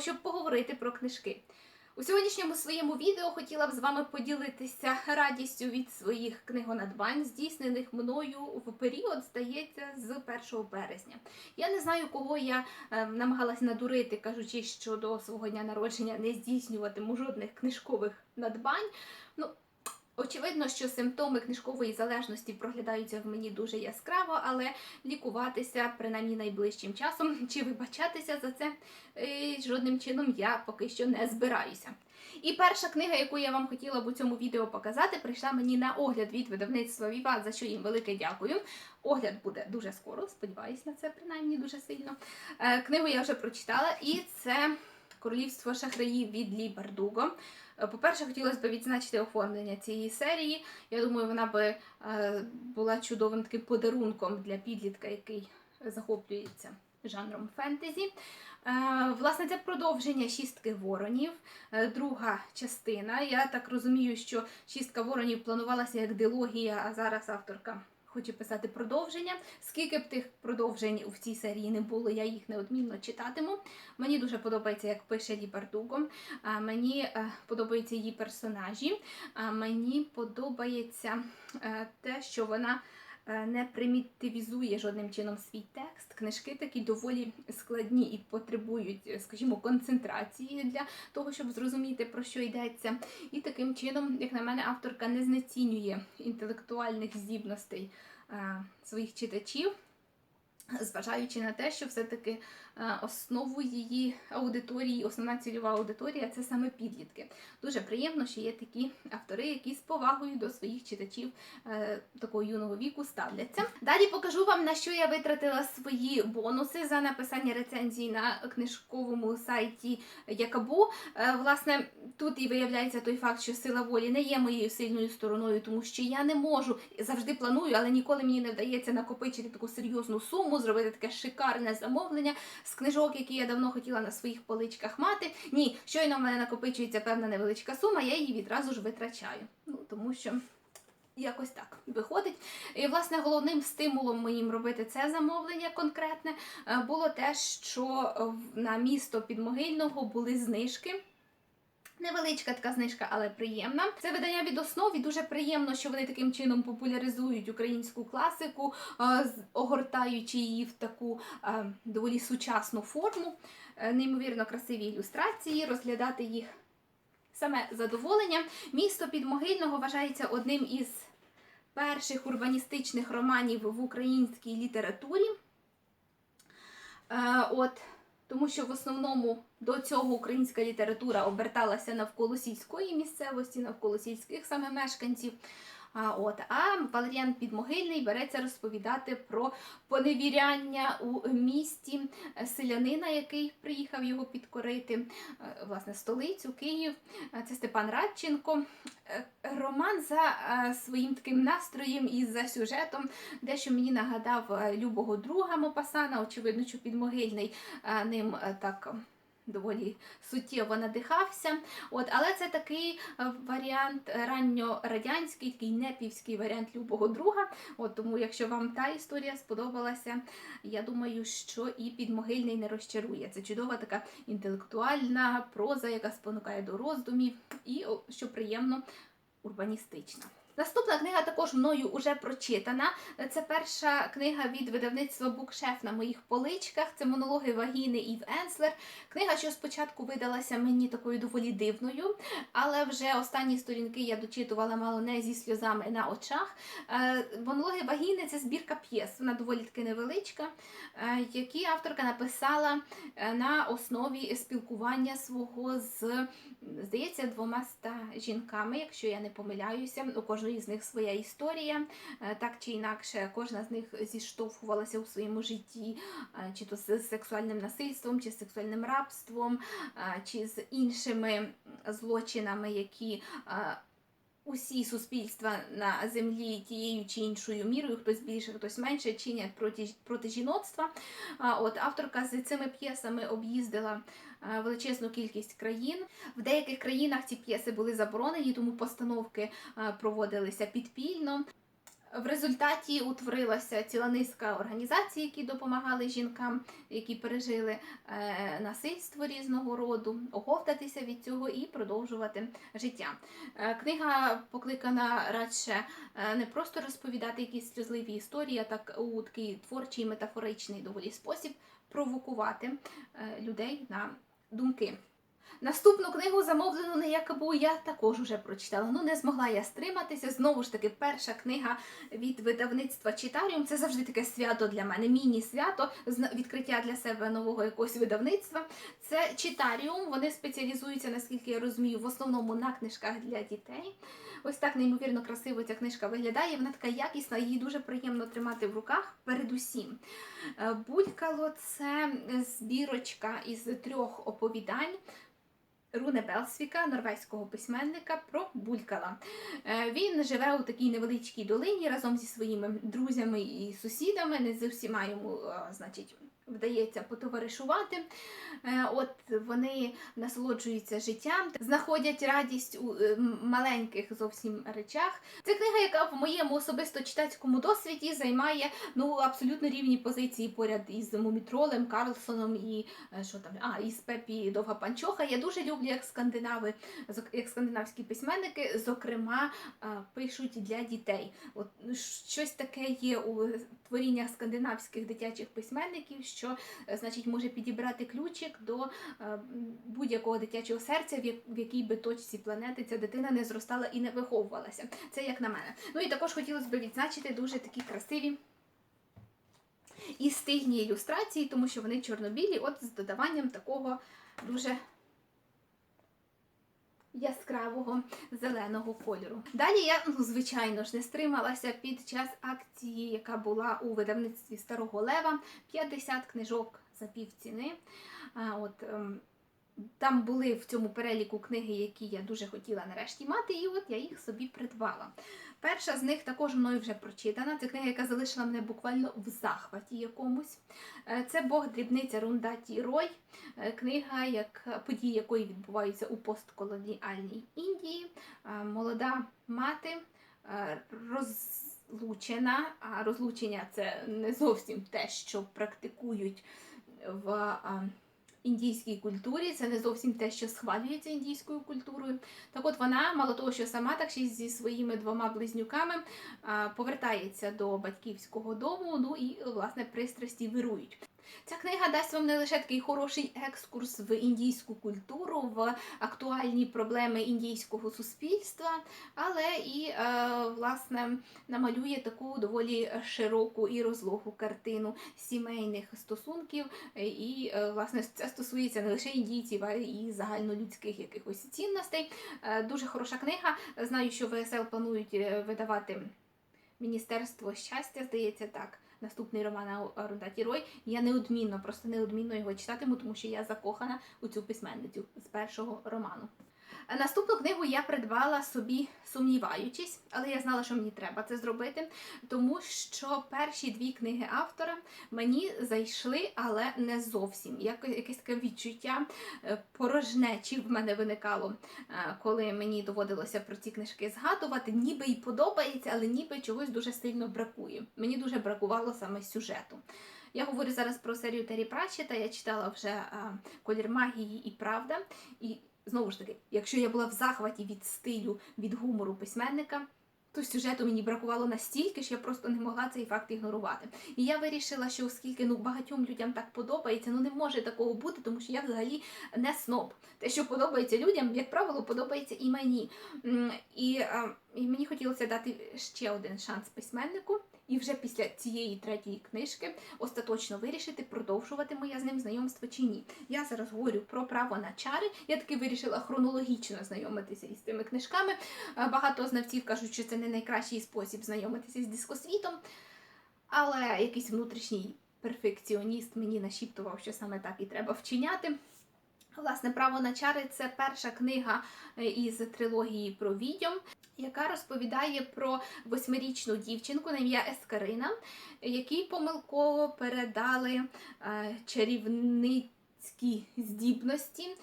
щоб поговорити про книжки. У сьогоднішньому своєму відео хотіла б з вами поділитися радістю від своїх книгонадбань, здійснених мною в період, здається, з 1 березня. Я не знаю, кого я е, намагалась надурити, кажучи, що до свого дня народження не здійснюватиму жодних книжкових надбань. Очевидно, що симптоми книжкової залежності проглядаються в мені дуже яскраво, але лікуватися принаймні найближчим часом чи вибачатися за це е, жодним чином я поки що не збираюся. І перша книга, яку я вам хотіла б у цьому відео показати, прийшла мені на огляд від видавництва Віват, за що їм велике дякую. Огляд буде дуже скоро, сподіваюсь на це, принаймні дуже сильно. Е, Книгу я вже прочитала, і це Королівство шахраїв від Лі Бардуго. Е, По-перше, хотілося б відзначити оформлення цієї серії. Я думаю, вона би е, була чудовим таким подарунком для підлітка, який захоплюється жанром фентезі. Е, Власне, це продовження шістки воронів, друга частина. Я так розумію, що шістка воронів планувалася як дилогія, а зараз авторка хоче писати продовження. Скільки б тих продовжень в цій серії не було, я їх неодмінно читатиму. Мені дуже подобається, як пише Лі Бардуго. Мені е, подобаються її персонажі. Мені подобається е, те, що вона е, не примітивізує жодним чином свій текст. Книжки такі доволі складні і потребують, скажімо, концентрації для того, щоб зрозуміти, про що йдеться. І таким чином, як на мене, авторка не знецінює інтелектуальних здібностей своїх читачів. Зважаючи на те, що все-таки е, основу її аудиторії, основна цільова аудиторія це саме підлітки. Дуже приємно, що є такі автори, які з повагою до своїх читачів е, такого юного віку ставляться. Далі покажу вам, на що я витратила свої бонуси за написання рецензій на книжковому сайті Якабу. Е, Власне, тут і виявляється той факт, що сила волі не є моєю сильною стороною, тому що я не можу завжди планую, але ніколи мені не вдається накопичити таку серйозну суму, зробити таке шикарне замовлення з книжок, які я давно хотіла на своїх поличках мати. Ні, щойно в мене накопичується певна невеличка сума, я її відразу ж витрачаю. Ну тому що. Якось так виходить. І, власне, головним стимулом моїм робити це замовлення конкретне е, було те, що на місто Підмогильного були знижки. Невеличка така знижка, але приємна. Це видання від основ і дуже приємно, що вони таким чином популяризують українську класику, е, огортаючи її в таку е, доволі сучасну форму. Е, Неймовірно красиві ілюстрації, розглядати їх саме задоволення. Місто Підмогильного вважається одним із перших урбаністичних романів в українській літературі. От, тому що в основному до цього українська література оберталася навколо сільської місцевості, навколо сільських саме мешканців. А, от, а Валеріан Підмогильний береться розповідати про поневіряння у місті е, селянина, який приїхав його підкорити, е, власне, столицю Київ. Е, Це Степан Радченко. Роман за своїм таким настроєм і за сюжетом дещо мені нагадав любого друга Мопасана. Очевидно, що підмогильний ним так. Доволі суттєво надихався. От, але це такий е, варіант ранньорадянський, такий непівський варіант любого друга. От, тому, якщо вам та історія сподобалася, я думаю, що і підмогильний не розчарує. Це чудова така інтелектуальна проза, яка спонукає до роздумів, і що приємно, урбаністична. Наступна книга також мною уже прочитана. Це перша книга від видавництва Букшеф на моїх поличках. Це монологи Вагіни Ів Енслер. Книга, що спочатку видалася мені такою доволі дивною, але вже останні сторінки я дочитувала мало не зі сльозами на очах. Е, Монологи Вагіни це збірка п'єс, вона доволі таки невеличка, е, які авторка написала е, на основі спілкування свого з, здається, двома ста жінками, якщо я не помиляюся. У кожної з них своя історія. Е, Так чи інакше, кожна з них зіштовхувалася у своєму житті, е, чи то з сексуальним насильством, чи з сексуальним рабством, е, чи з іншими злочинами, які усі суспільства на землі тією чи іншою мірою, хтось більше, хтось менше, чинять проти, проти жіноцтва. От авторка з цими п'єсами об'їздила величезну кількість країн. В деяких країнах ці п'єси були заборонені, тому постановки проводилися підпільно. В результаті утворилася ціла низка організацій, які допомагали жінкам, які пережили е, насильство різного роду, оговтатися від цього і продовжувати життя. Е, книга покликана радше е, не просто розповідати якісь сльозливі історії, а так у такий творчий, метафоричний доволі спосіб провокувати людей на думки. Наступну книгу замовлену на Якобу я також уже прочитала. Ну не змогла я стриматися. Знову ж таки, перша книга від видавництва Читаріум. Це завжди таке свято для мене. Міні-свято відкриття для себе нового якогось видавництва. Це Читаріум. Вони спеціалізуються, наскільки я розумію, в основному на книжках для дітей. Ось так неймовірно красиво ця книжка виглядає. Вона така якісна, її дуже приємно тримати в руках. Передусім. Е, Булькало це збірочка із трьох оповідань. Руне Белсвіка, норвезького письменника, про Булькала. Е, Він живе у такій невеличкій долині разом зі своїми друзями і сусідами. Не з усіма йому, е, значить, вдається потоваришувати. Е, От вони насолоджуються життям, знаходять радість у е, маленьких зовсім речах. Це книга, яка в моєму особисто читацькому досвіді займає ну абсолютно рівні позиції поряд із Мумітролем, Карлсоном і е, що там, а із Пепі Довга Панчоха. Я дуже люблю, як скандинави, як скандинавські письменники, зокрема, пишуть для дітей. От ну, щось таке є у творіннях скандинавських дитячих письменників, що е, значить може підібрати ключик до е, будь-якого дитячого серця, в якій би точці планети ця дитина не зростала і не виховувалася. Це як на мене. Ну і також хотілося б відзначити дуже такі красиві. І стильні ілюстрації, тому що вони чорнобілі, от з додаванням такого дуже яскравого зеленого кольору. Далі я, ну, звичайно ж, не стрималася під час акції, яка була у видавництві Старого Лева. 50 книжок за півціни. А, от, ем, там були в цьому переліку книги, які я дуже хотіла нарешті мати, і от я їх собі придбала. Перша з них також мною вже прочитана. Це книга, яка залишила мене буквально в захваті якомусь. Е, Це Бог дрібниця Рундаті Рой. Е, Книга, як події якої відбуваються у постколоніальній Індії. Е, Молода мати розлучена, а розлучення це не зовсім те, що практикують в індійській культурі, це не зовсім те, що схвалюється індійською культурою. Так от вона, мало того, що сама так ще зі своїми двома близнюками повертається до батьківського дому, ну і власне пристрасті вирують. Ця книга дасть вам не лише такий хороший екскурс в індійську культуру, в актуальні проблеми індійського суспільства, але і е, власне намалює таку доволі широку і розлогу картину сімейних стосунків. І е, власне це стосується не лише індійців, а й загальнолюдських якихось цінностей. Е, Дуже хороша книга. Знаю, що ВСЛ планують видавати Міністерство щастя, здається так. Наступний роман Арудаті Тірой. Я неодмінно, просто неодмінно його читатиму, тому що я закохана у цю письменницю з першого роману. Наступну книгу я придбала собі сумніваючись, але я знала, що мені треба це зробити, тому що перші дві книги автора мені зайшли, але не зовсім. Як, якесь таке відчуття е, порожнечі в мене виникало, е, коли мені доводилося про ці книжки згадувати. Ніби й подобається, але ніби чогось дуже сильно бракує. Мені дуже бракувало саме сюжету. Я говорю зараз про серію Террі Пратчета, я читала вже а, Колір магії і правда. І знову ж таки, якщо я була в захваті від стилю, від гумору письменника, то сюжету мені бракувало настільки, що я просто не могла цей факт ігнорувати. І я вирішила, що оскільки ну багатьом людям так подобається, ну не може такого бути, тому що я взагалі не сноб. Те, що подобається людям, як правило, подобається і мені. І, і мені хотілося дати ще один шанс письменнику. І вже після цієї третьої книжки остаточно вирішити, продовжувати моє з ним знайомство чи ні. Я зараз говорю про право на чари. Я таки вирішила хронологічно знайомитися із цими книжками. Е, Багато знавців кажуть, що це не найкращий спосіб знайомитися з дискосвітом, але якийсь внутрішній перфекціоніст мені нашіптував, що саме так і треба вчиняти. Власне, право на чари це перша книга е, із трилогії про відьом, яка розповідає про восьмирічну дівчинку на ім'я Ескарина, якій помилково передали е, чарівницькі здібності. Е,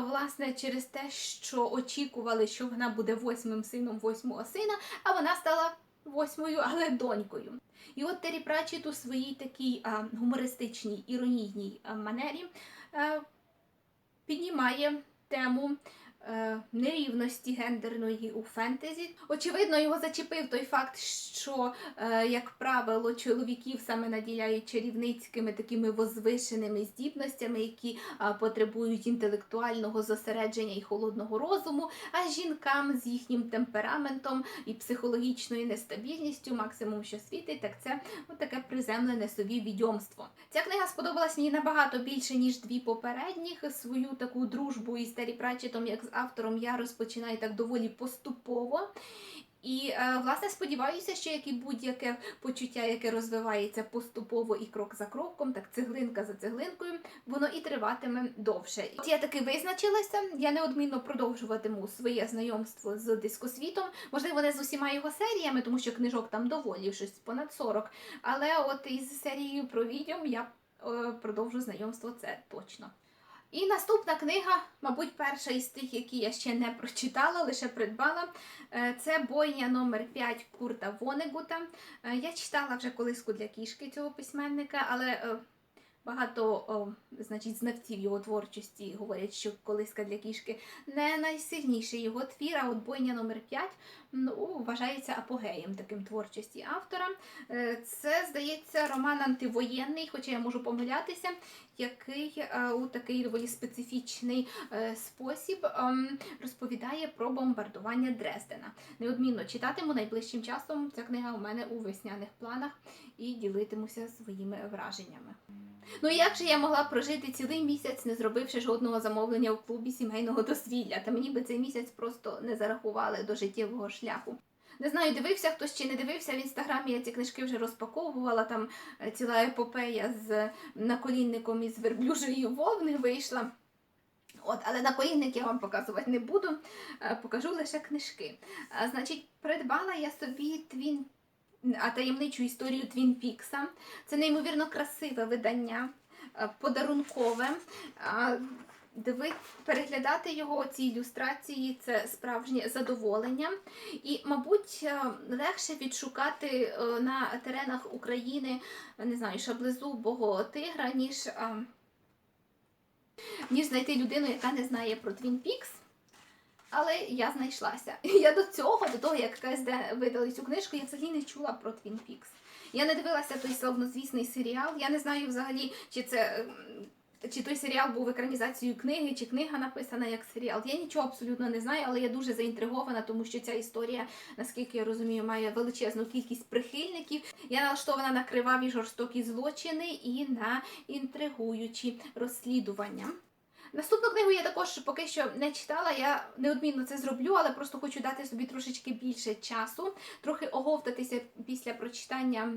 власне, через те, що очікували, що вона буде восьмим сином восьмого сина, а вона стала восьмою, але донькою. І от Террі Пратчет у своїй такій гумористичній, іронійній манері піднімає тему нерівності гендерної у фентезі. Очевидно, його зачепив той факт, що, е, як правило, чоловіків саме наділяють чарівницькими такими возвишеними здібностями, які е, потребують інтелектуального зосередження і холодного розуму, а жінкам з їхнім темпераментом і психологічною нестабільністю, максимум, що світить, так це таке приземлене собі відьомство. Ця книга сподобалась мені набагато більше, ніж дві попередніх. Свою таку дружбу із Террі Пратчетом, як з автором, я розпочинаю так доволі поступово. І е, власне сподіваюся, що як і будь-яке почуття, яке розвивається поступово і крок за кроком, так цеглинка за цеглинкою, воно і триватиме довше. От я таки визначилася. Я неодмінно продовжуватиму своє знайомство з дискосвітом. Можливо, не з усіма його серіями, тому що книжок там доволі щось понад 40. Але от із серією про відьом я е, продовжу знайомство, це точно. І наступна книга, мабуть, перша із тих, які я ще не прочитала, лише придбала. Е, Це бойня номер 5 Курта Вонегута. Е, Я читала вже колиску для кішки цього письменника, але е, багато значить, знавців його творчості говорять, що колиска для кішки не найсильніший його твір, а от бойня номер 5 ну, вважається апогеєм таким творчості автора. Це, здається, роман антивоєнний, хоча я можу помилятися, який е, у такий доволі специфічний е, спосіб ем, розповідає про бомбардування Дрездена. Неодмінно читатиму найближчим часом. Ця книга у мене у весняних планах і ділитимуся своїми враженнями. Ну як же я могла прожити цілий місяць, не зробивши жодного замовлення в клубі сімейного дозвілля? Та мені би цей місяць просто не зарахували до життєвого шляху. Не знаю, дивився хтось чи не дивився в інстаграмі. Я ці книжки вже розпаковувала. Там е, ціла епопея з наколінником із верблюжої вовни вийшла. От, але наколінник я вам показувати не буду, е, покажу лише книжки. Значить, придбала я собі твін. А таємничу історію Твін Пікса. Це неймовірно красиве видання, е, подарункове. Диви, переглядати його ці ілюстрації це справжнє задоволення. І, мабуть, е, легше відшукати е, на теренах України не знаю, шаблезубого тигра, ніж, е, ніж знайти людину, яка не знає про Твін Пікс. Але я знайшлася. Я до цього, до того, як КСД видали цю книжку, я взагалі не чула про Твін Пікс. Я не дивилася той славнозвісний серіал. Я не знаю взагалі, чи це. Чи той серіал був екранізацією книги, чи книга написана як серіал. Я нічого абсолютно не знаю, але я дуже заінтригована, тому що ця історія, наскільки я розумію, має величезну кількість прихильників. Я налаштована на криваві жорстокі злочини і на інтригуючі розслідування. Наступну книгу я також поки що не читала. Я неодмінно це зроблю, але просто хочу дати собі трошечки більше часу, трохи оговтатися після прочитання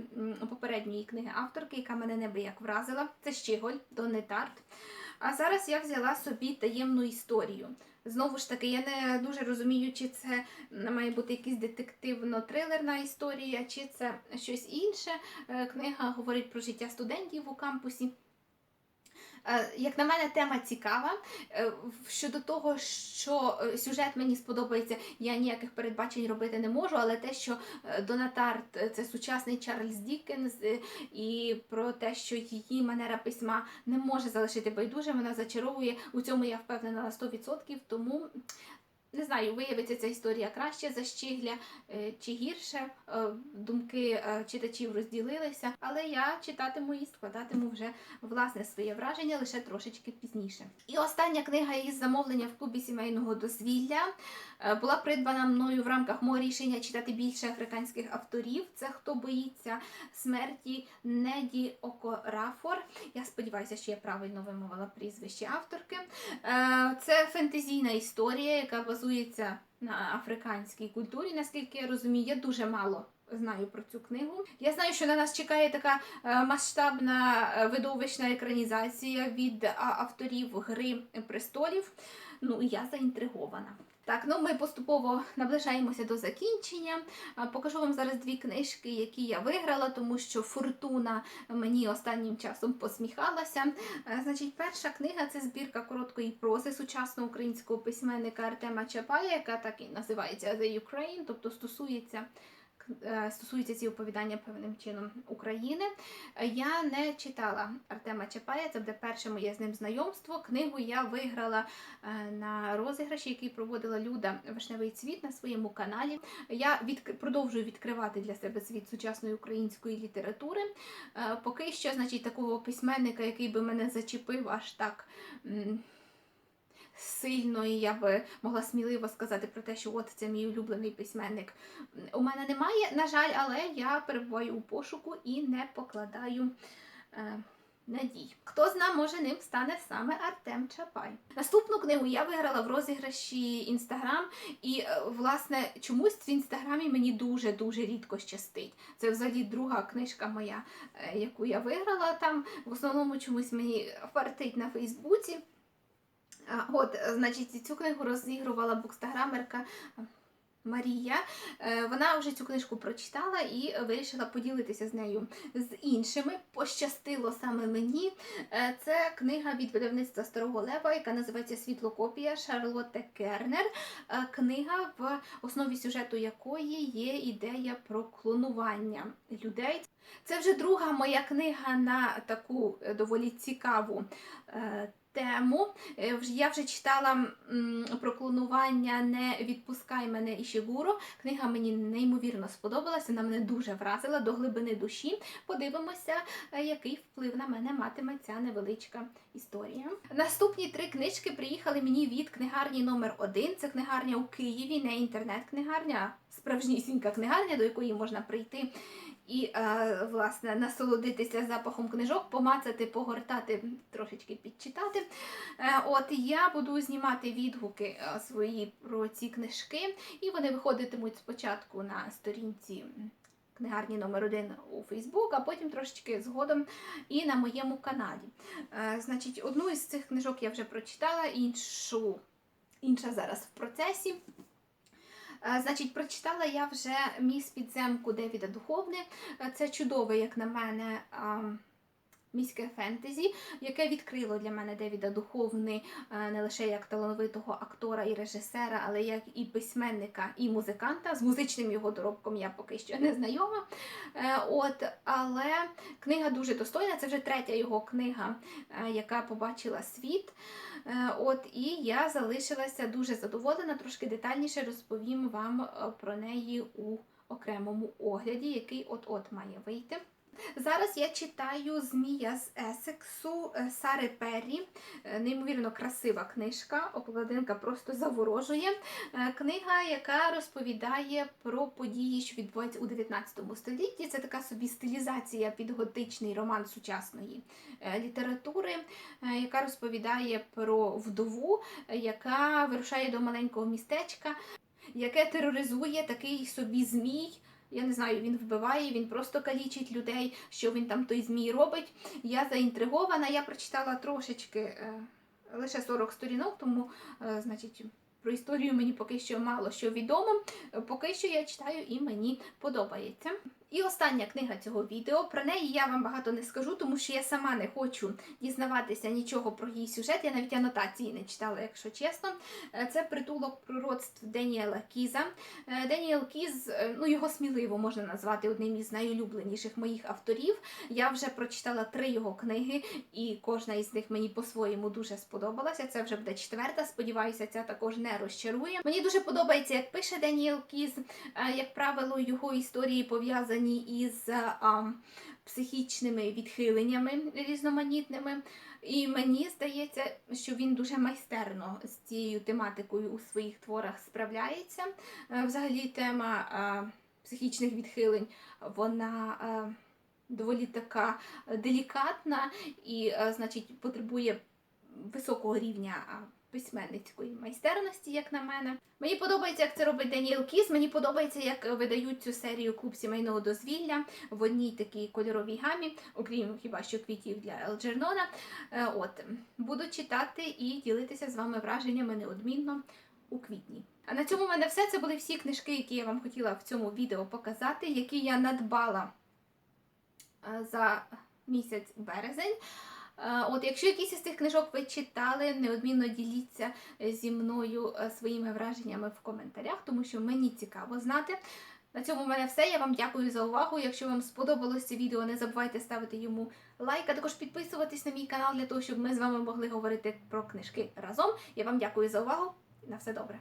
попередньої книги авторки, яка мене небияк вразила. Це Щіголь Донни Тарт. А зараз я взяла собі таємну історію. Знову ж таки, я не дуже розумію, чи це має бути якась детективно-трилерна історія, чи це щось інше. Е, Книга говорить про життя студентів у кампусі. Е, Як на мене, тема цікава. Е, Щодо того, що е, сюжет мені сподобається, я ніяких передбачень робити не можу, але те, що Донатарт це сучасний Чарльз Діккенс, і про те, що її манера письма не може залишити байдуже, вона зачаровує. У цьому я впевнена на 100%, тому. Не знаю, виявиться ця історія краще за щігля е, чи гірше. Е, Думки е, читачів розділилися, але я читатиму і складатиму вже власне своє враження лише трошечки пізніше. І остання книга із замовлення в клубі сімейного дозвілля була придбана мною в рамках мого рішення читати більше африканських авторів. Це хто боїться смерті Неді Окорафор. Я сподіваюся, що я правильно вимовила прізвище авторки. Це фентезійна історія, яка базується на африканській культурі. Наскільки я розумію, я дуже мало знаю про цю книгу. Я знаю, що на нас чекає така е, масштабна е, видовищна екранізація від авторів Гри престолів. Ну я заінтригована. Так, ну ми поступово наближаємося до закінчення. Покажу вам зараз дві книжки, які я виграла, тому що фортуна мені останнім часом посміхалася. Значить, перша книга це збірка короткої прози сучасного українського письменника Артема Чапая, яка так і називається The Ukraine, тобто стосується стосуються ці оповідання певним чином України. Е, Я не читала Артема Чапая, це буде перше моє з ним знайомство. Книгу я виграла е, на розіграші, який проводила Люда Вишневий цвіт на своєму каналі. Я від... продовжую відкривати для себе світ сучасної української літератури. Е, Поки що, значить, такого письменника, який би мене зачепив аж так. Сильно, і я би могла сміливо сказати про те, що от це мій улюблений письменник. У мене немає, на жаль, але я перебуваю у пошуку і не покладаю е, надій. Хто зна, може ним стане саме Артем Чапай. Наступну книгу я виграла в розіграші Інстаграм, і е, власне чомусь в інстаграмі мені дуже дуже рідко щастить. Це взагалі друга книжка моя, е, яку я виграла там. В основному чомусь мені фартить на Фейсбуці. От, е, значить, цю книгу розігрувала букстаграмерка Марія. Е, Вона вже цю книжку прочитала і вирішила поділитися з нею з іншими. Пощастило саме мені. Е, Це книга від видавництва Старого Лева, яка називається Світлокопія Шарлотте Кернер. Е, Книга, в основі сюжету якої є ідея про клонування людей. Це вже друга моя книга на таку е, доволі цікаву е, тему. Е, Я вже читала про клонування Не відпускай мене Ішігуро. Книга мені неймовірно сподобалася, вона мене дуже вразила до глибини душі. Подивимося, е, який вплив на мене матиме ця невеличка історія. Наступні три книжки приїхали мені від книгарні номер 1 Це книгарня у Києві, не інтернет-книгарня, а справжнісінька книгарня, до якої можна прийти і е, власне насолодитися запахом книжок, помацати, погортати, трошечки підчитати. Е, от я буду знімати відгуки е, свої про ці книжки, і вони виходитимуть спочатку на сторінці. Книгарні номер 1 у Фейсбук, а потім трошечки згодом і на моєму каналі. Е, значить, одну із цих книжок я вже прочитала, іншу, інша зараз в процесі. Е, Значить, прочитала я вже міс підземку Девіда Духовни. Е, Це чудове, як на мене, міське фентезі, яке відкрило для мене Девіда Духовни е, не лише як талановитого актора і режисера, але як і письменника, і музиканта. З музичним його доробком я поки що не знайома. Е, От, але книга дуже достойна. Це вже третя його книга, е, яка побачила світ. От і я залишилася дуже задоволена. Трошки детальніше розповім вам про неї у окремому огляді, який от-от має вийти. Зараз я читаю Змія з Есексу е, Сари Перрі. Е, Неймовірно красива книжка, обкладинка просто заворожує. Е, Книга, яка розповідає про події, що відбуваються у 19 столітті. Це така собі стилізація під готичний роман сучасної літератури, яка розповідає про вдову, яка вирушає до маленького містечка, яке тероризує такий собі змій. Я не знаю, він вбиває, він просто калічить людей, що він там той змій робить. Я заінтригована, я прочитала трошечки е, лише 40 сторінок, тому, е, значить, про історію мені поки що мало що відомо. Поки що я читаю і мені подобається. І остання книга цього відео. Про неї я вам багато не скажу, тому що я сама не хочу дізнаватися нічого про її сюжет. Я навіть анотації не читала, якщо чесно. Е, Це притулок пророцтв Деніела Кіза. Е, Деніел Кіз, е, ну його сміливо можна назвати одним із найулюбленіших моїх авторів. Я вже прочитала три його книги, і кожна із них мені по-своєму дуже сподобалася. Це вже буде четверта. Сподіваюся, ця також не розчарує. Мені дуже подобається, як пише Деніел Кіз. Як правило, його історії пов'язані із е, а, психічними відхиленнями різноманітними. І мені здається, що він дуже майстерно з цією тематикою у своїх творах справляється. Е, Взагалі, тема е, психічних відхилень, вона е, доволі така делікатна і, значить, потребує високого рівня а, письменницької майстерності, як на мене. Мені подобається, як це робить Даніел Кіс. Мені подобається, як видають цю серію клуб сімейного дозвілля в одній такій кольоровій гамі, окрім хіба що квітів для Елджернона. Е, От буду читати і ділитися з вами враженнями неодмінно у квітні. А на цьому в мене все. Це були всі книжки, які я вам хотіла в цьому відео показати, які я надбала е, за місяць березень. От, якщо якісь із цих книжок ви читали, неодмінно діліться е, зі мною е, своїми враженнями в коментарях, тому що мені цікаво знати. На цьому в мене все. Я вам дякую за увагу. Якщо вам сподобалось це відео, не забувайте ставити йому лайк, а також підписуватись на мій канал для того, щоб ми з вами могли говорити про книжки разом. Я вам дякую за увагу. На все добре.